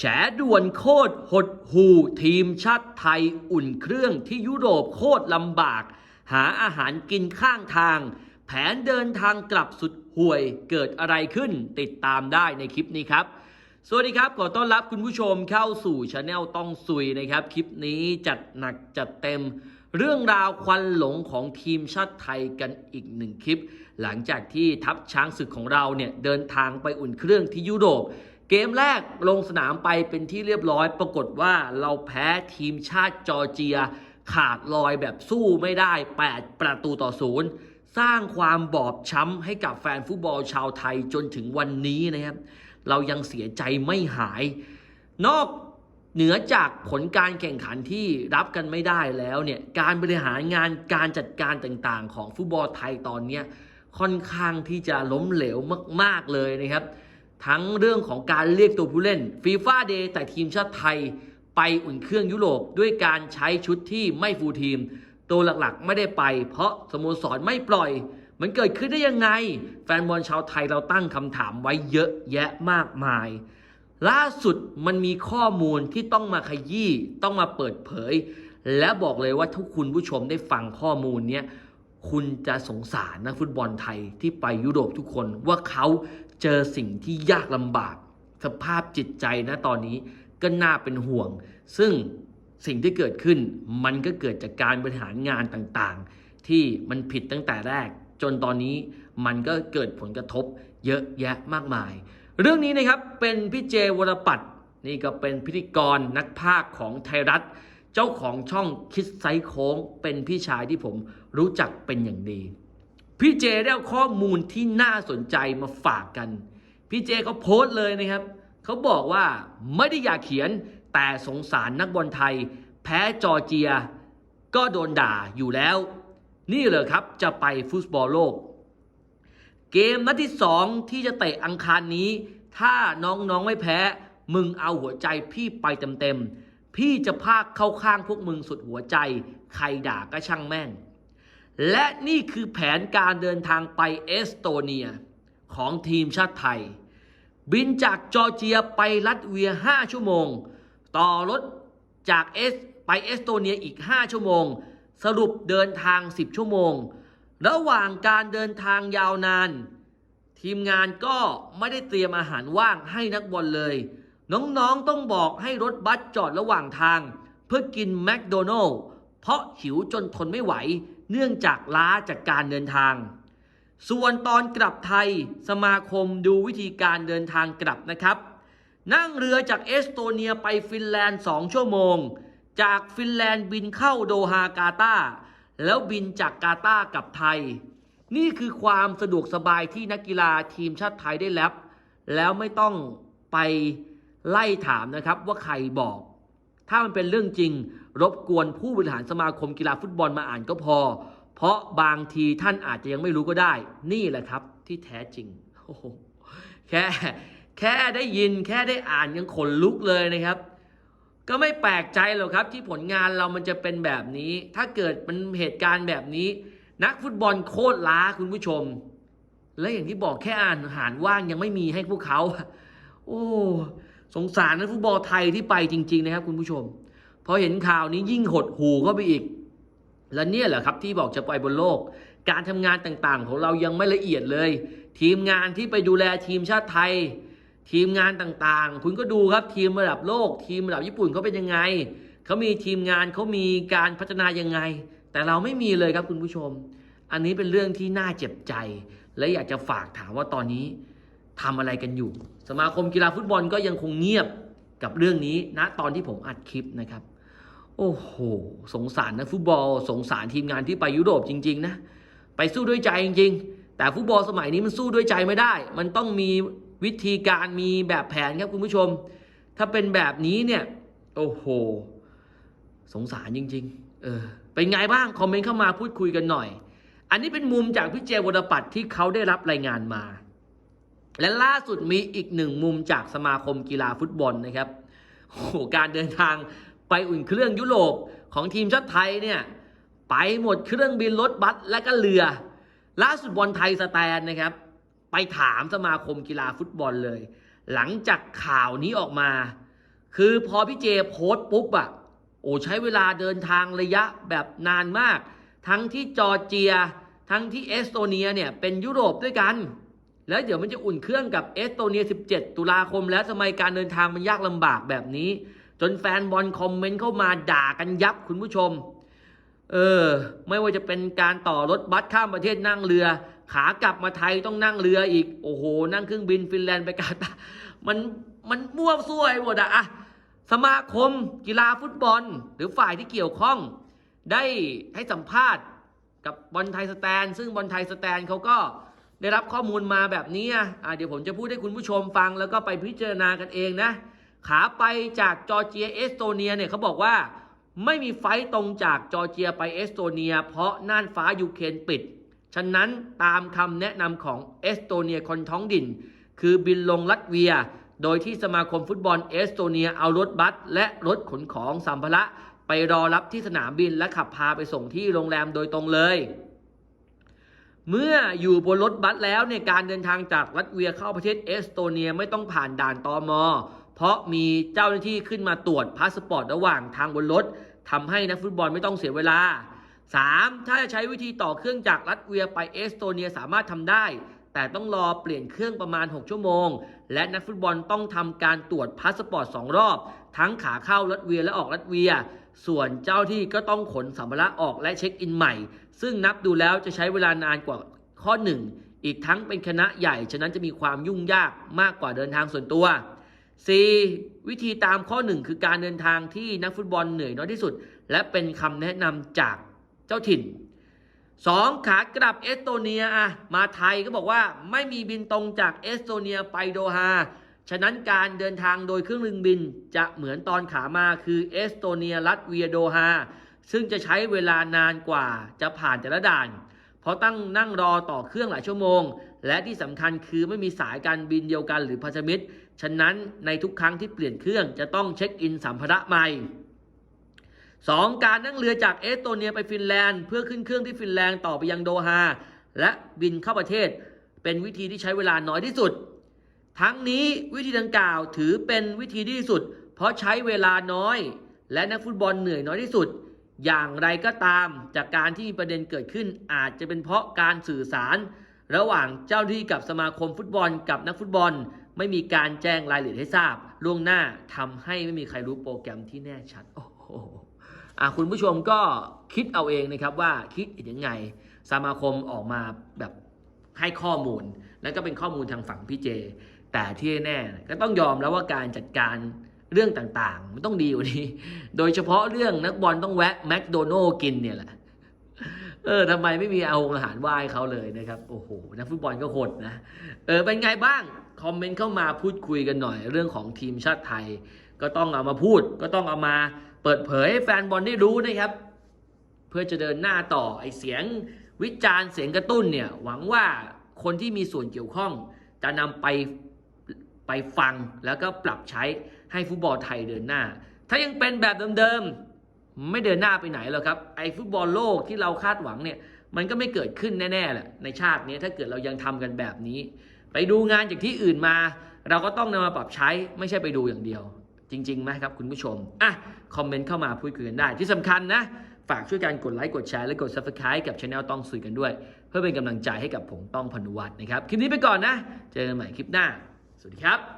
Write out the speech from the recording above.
แฉด่วนโคตรหดหูทีมชาติไทยอุ่นเครื่องที่ยุโรปโคตรลำบาก หาอาหารกินข้างทาง แผนเดินทางกลับสุดห่วยเกิดอะไรขึ้นติดตามได้ในคลิปนี้ครับ สวัสดีครับขอต้อนรับคุณผู้ชมเข้าสู่ช anel ต้องซุยนะครับ คลิปนี้จัดหนักจัดเต็ม เรื่องราวควันหลงของทีมชาติไทยกันอีกหนึ่งคลิป หลังจากที่ทัพช้างศึกของเราเนี่ยเดินทางไปอุ่นเครื่องที่ยุโรป เกมแรกลงสนามไปเป็นที่เรียบร้อย ปรากฏว่าเราแพ้ทีมชาติจอร์เจีย ขาดลอยแบบสู้ไม่ได้ 8 ประตูต่อศูนย์สร้างความบอบช้ำให้กับแฟนฟุตบอลชาวไทยจนถึงวันนี้นะครับ เรายังเสียใจไม่หาย นอกเหนือจากผลการแข่งขันที่รับกันไม่ได้แล้วเนี่ย การบริหารงานการจัดการต่างๆ ของฟุตบอลไทยตอนนี้ค่อนข้างที่จะล้มเหลวมาก ๆเลยนะครับ ทั้งเรื่องของการเรียกตัวผู้เล่นฟีฟ่าเดย์แต่ทีมชาติไทยไปอุ่นเครื่องยุโรปด้วยการใช้ชุดที่ไม่ฟูลทีม ตัวหลักๆไม่ได้ไป เพราะสโมสรไม่ปล่อย มันเกิดขึ้นได้ยังไง แฟนบอลชาวไทยเราตั้งคำถามไว้เยอะแยะมากมาย ล่าสุดมันมีข้อมูลที่ต้องมาขยี้ต้องมาเปิดเผย และบอกเลยว่าทุกคุณผู้ชมได้ฟังข้อมูลเนี้ย คุณจะสงสารนักฟุตบอลไทยที่ไปยุโรปทุกคนว่าเขาเจอสิ่งที่ยากลำบาก สภาพจิตใจนะตอนนี้ก็น่าเป็นห่วง ซึ่งสิ่งที่เกิดขึ้นมันก็เกิดจากการบริหารงานต่างๆ ที่มันผิดตั้งแต่แรก จนตอนนี้มันก็เกิดผลกระทบเยอะแยะมากมาย เรื่องนี้นะครับเป็นพี่เจวรปัตนี่ก็เป็นพิธีกรนักพากของไทยรัฐ เจ้าของช่องคิดไซส์โค้ง เป็นพี่ชายที่ผม รู้จักเป็นอย่างดี พี่เจได้เอาข้อมูลที่น่าสนใจมาฝากกัน พี่เจเขาโพสต์เลยนะครับ เขาบอกว่าไม่ได้อยากเขียนแต่สงสารนักบอลไทย แพ้จอร์เจีย ก็โดนด่าอยู่แล้ว นี่เหรอครับจะไปฟุตบอลโลก เกมนัดที่2ที่จะเตะอังคารนี้ ถ้าน้องๆไม่แพ้ มึงเอาหัวใจพี่ไปเต็มๆพี่จะพากเข้าข้างพวกมึงสุดหัวใจ ใครด่าก็ช่างแม่ง และนี่คือแผนการเดินทางไปเอสโตเนียของทีมชาติไทย บินจากจอร์เจียไปลัตเวีย 5 ชั่วโมง ต่อรถจากเอสไปเอสโตเนียอีก 5 ชั่วโมง สรุปเดินทาง 10 ชั่วโมง ระหว่างการเดินทางยาวนาน ทีมงานก็ไม่ได้เตรียมอาหารว่างให้นักบอลเลย น้องๆต้องบอกให้รถบัสจอดระหว่างทาง เพื่อกินแมคโดนัลล์เพราะหิวจนทนไม่ไหว เนื่องจากล้าจากการเดินทาง ส่วนตอนกลับไทยสมาคมดูวิธีการเดินทางกลับนะครับ นั่งเรือจากเอสโตเนียไปฟินแลนด์ 2 ชั่วโมง จากฟินแลนด์บินเข้าโดฮากาตาแล้วบินจากกาตากลับไทย นี่คือความสะดวกสบายที่นักกีฬาทีมชาติไทยได้รับแล้วไม่ต้องไปไล่ถามนะครับว่าใครบอก ถ้ามันเป็นเรื่องจริง รบกวนผู้บริหารสมาคมกีฬาฟุตบอลมาอ่านก็พอ เพราะบางทีท่านอาจจะยังไม่รู้ก็ได้ นี่แหละครับที่แท้จริงโอ้โหแค่แค่ได้ยินแค่ได้อ่านยังขนลุกเลยนะครับ ก็ไม่แปลกใจหรอกครับ ที่ผลงานเรามันจะเป็นแบบนี้ ถ้าเกิดมันเหตุการณ์แบบนี้ นักฟุตบอลโคตรล้าคุณผู้ชม และอย่างที่บอกแค่อ่านอาหารว่างยังไม่มีให้พวกเขา โอ้ สงสารนักฟุตบอลไทยที่ไปจริง ๆ นะครับ คุณผู้ชมพอเห็นข่าวนี้ยิ่งหดหูเข้าไปอีก และเนี่ยแหละครับที่บอกจะไปบนโลก การทำงานต่างๆ ของเรายังไม่ละเอียดเลย ทีมงานที่ไปดูแลทีมชาติไทย ทีมงานต่างๆ คุณก็ดูครับทีมระดับโลก ทีมระดับญี่ปุ่นเขาเป็นยังไงเขามีทีมงานเขามีการพัฒนายังไง แต่เราไม่มีเลยครับคุณผู้ชม อันนี้เป็นเรื่องที่น่าเจ็บใจ และอยากจะฝากถามว่าตอนนี้ ทำอะไรกันอยู่ สมาคมกีฬาฟุตบอลก็ยังคงเงียบกับเรื่องนี้ณตอนที่ผมอัดคลิปนะครับ โอ้โห สงสารนักฟุตบอล สงสารทีมงานที่ไปยุโรปจริง ๆ นะ ไปสู้ด้วยใจจริง ๆ แต่ฟุตบอลสมัยนี้มันสู้ด้วยใจไม่ได้ มันต้องมีวิธีการมีแบบแผนครับคุณผู้ชม ถ้าเป็นแบบนี้เนี่ย โอ้โห สงสารจริง ๆ เออ เป็นไงบ้าง คอมเมนต์เข้ามาพูดคุยกันหน่อย อันนี้เป็นมุมจากพี่เจวรปัตที่เขาได้รับรายงานมา และล่าสุดมีอีกหนึ่งมุมจากสมาคมกีฬาฟุตบอลนะครับโอ้โหการเดินทางไปอุ่นเครื่องยุโรปของทีมชาติไทยเนี่ยไปหมดเครื่องบินรถบัสและก็เรือ ล่าสุดบอลไทยสแตนนะครับ ไปถามสมาคมกีฬาฟุตบอลเลย หลังจากข่าวนี้ออกมา คือพอพี่เจโพสต์ปุ๊บอะโอ้ใช้เวลาเดินทางระยะแบบนานมาก ทั้งที่จอร์เจีย ทั้งที่เอสโตเนียเนี่ยเป็นยุโรปด้วยกัน แล้วเดี๋ยวมันจะอุ่นเครื่องกับเอสโตเนีย 17 ตุลาคม แล้วทำไมการเดินทางมันยากลำบากแบบนี้ จนแฟนบอลคอมเมนต์เข้ามาด่ากันยับคุณผู้ชม เออ ไม่ว่าจะเป็นการต่อรถบัสข้ามประเทศนั่งเรือ ขากลับมาไทยต้องนั่งเรืออีก โอ้โห นั่งเครื่องบินฟินแลนด์ไปกาตามันมันมั่วซั่วไปหมดอะอะสมาคม กีฬาฟุตบอล หรือฝ่ายที่เกี่ยวข้อง ได้ให้สัมภาษณ์กับบอลไทยสแตน ซึ่งบอลไทยสแตนเขาก็ ได้รับข้อมูลมาแบบนี้อะเดี๋ยวผมจะพูดให้คุณผู้ชมฟังแล้วก็ไปพิจารณากันเองนะ ขาไปจากจอร์เจียเอสโตเนียเนี่ยเขาบอกว่าไม่มีไฟตรงจากจอร์เจียไปเอสโตเนีย เพราะน่านฟ้ายูเครนปิด ฉะนั้นตามคำแนะนำของเอสโตเนียคนท้องถิ่น คือบินลงลัตเวีย โดยที่สมาคมฟุตบอลเอสโตเนียเอารถบัสและรถขนของสัมภาระไปรอรับที่สนามบินและขับพาไปส่งที่โรงแรมโดยตรงเลย เมื่ออยู่บนรถบัสแล้วในยการเดินทางจากลัตเวียเข้าประเทศเอสโตเนียไม่ต้องผ่านด่านตอมอเพราะมีเจ้าหน้าที่ขึ้นมาตรวจพาสปอร์ตระหว่างทางบนรถทำให้นักฟุตบอลไม่ต้องเสียเวลา 3. ถ้าจะใช้วิธีต่อเครื่องจากลัตเวียไปเอสโตเนียสามารถทำได้ แต่ต้องรอเปลี่ยนเครื่องประมาณ 6 ชั่วโมง และนักฟุตบอลต้องทำการตรวจพาสปอร์ต2รอบ ทั้งขาเข้าลัตเวียและออกลัตเวีย ส่วนเจ้าที่ก็ต้องขนสัมภาระออกและเช็คอินใหม่ ซึ่งนับดูแล้วจะใช้เวลานานกว่าข้อ 1 อีกทั้งเป็นคณะใหญ่ ฉะนั้นจะมีความยุ่งยากมากกว่าเดินทางส่วนตัว 4. วิธีตามข้อ 1 คือการเดินทางที่นักฟุตบอลเหนื่อยน้อยที่สุด และเป็นคำแนะนำจากเจ้าถิ่น 2. ขากลับเอสโตเนียอะมาไทยก็บอกว่าไม่มีบินตรงจากเอสโตเนียไปโดฮา ฉะนั้นการเดินทางโดยเครื่องบินจะเหมือนตอนขามาคือเอสโตเนียลัตเวียโดฮาซึ่งจะใช้เวลานานกว่าจะผ่านแต่ละด่าน เพราะตั้งนั่งรอต่อเครื่องหลายชั่วโมง และที่สำคัญคือไม่มีสายการบินเดียวกันหรือพันธมิตร ฉะนั้นในทุกครั้งที่เปลี่ยนเครื่องจะต้องเช็คอินสัมภาระใหม่ 2. การนั่งเรือจากเอสโตเนียไปฟินแลนด์ เพื่อขึ้นเครื่องที่ฟินแลนด์ต่อไปยังโดฮาและบินเข้าประเทศ เป็นวิธีที่ใช้เวลาน้อยที่สุด ทั้งนี้วิธีดังกล่าวถือเป็นวิธีที่สุด เพราะใช้เวลาน้อย และนักฟุตบอลเหนื่อยน้อยที่สุด อย่างไรก็ตามจากการที่มีประเด็นเกิดขึ้นอาจจะเป็นเพราะการสื่อสาร ระหว่างเจ้าที่กับสมาคมฟุตบอลกับนักฟุตบอล ไม่มีการแจ้งรายละเอียดให้ทราบ ล่วงหน้าทำให้ไม่มีใครรู้โปรแกรมที่แน่ชัดโอ้โหคุณผู้ชมก็คิดเอาเองนะครับว่าคิดยังไงสมาคมออกมาแบบให้ข้อมูล แล้วก็เป็นข้อมูลทางฝั่งพี่เจ แต่ที่แน่ก็ต้องยอมแล้วว่าการจัดการเรื่องต่างๆ มันต้องดีกว่านี้ โดยเฉพาะเรื่องนักบอลต้องแวะแมคโดนัลล์กินเนี่ยแหละ เออทำไมไม่มีเอาอาหารไหว้เขาเลยนะครับ โอ้โห นักฟุตบอลก็โหดนะ เออ เป็นไงบ้าง คอมเมนต์เข้ามาพูดคุยกันหน่อย เรื่องของทีมชาติไทย ก็ต้องเอามาพูด ก็ต้องเอามาเปิดเผยให้แฟนบอลได้รู้นะครับ เพื่อจะเดินหน้าต่อ ไอเสียงวิจารณ์เสียงกระตุ้นเนี่ย หวังว่าคนที่มีส่วนเกี่ยวข้องจะนำไป ไปฟังแล้วก็ปรับใช้ให้ฟุตบอลไทยเดินหน้า ถ้ายังเป็นแบบเดิมๆ ไม่เดินหน้าไปไหนหรอกครับไอ้ฟุตบอลโลกที่เราคาดหวังเนี่ยมันก็ไม่เกิดขึ้นแน่ๆแหละในชาตินี้ถ้าเกิดเรายังทำกันแบบนี้ ไปดูงานจากที่อื่นมา เราก็ต้องนำมาปรับใช้ไม่ใช่ไปดูอย่างเดียว จริงๆไหมครับคุณผู้ชมอะคอมเมนต์เข้ามาพูดคุยกันได้ ที่สำคัญนะฝากช่วยกันกดไลค์กดแชร์และกด subscribe กับช anel ต้องสุยกันด้วย เพื่อเป็นกำลังใจให้กับผมต้องพนุวัฒน์นะครับ คลิปนี้ไปก่อนนะ เจอกันใหม่คลิปหน้า สวัสดีครับ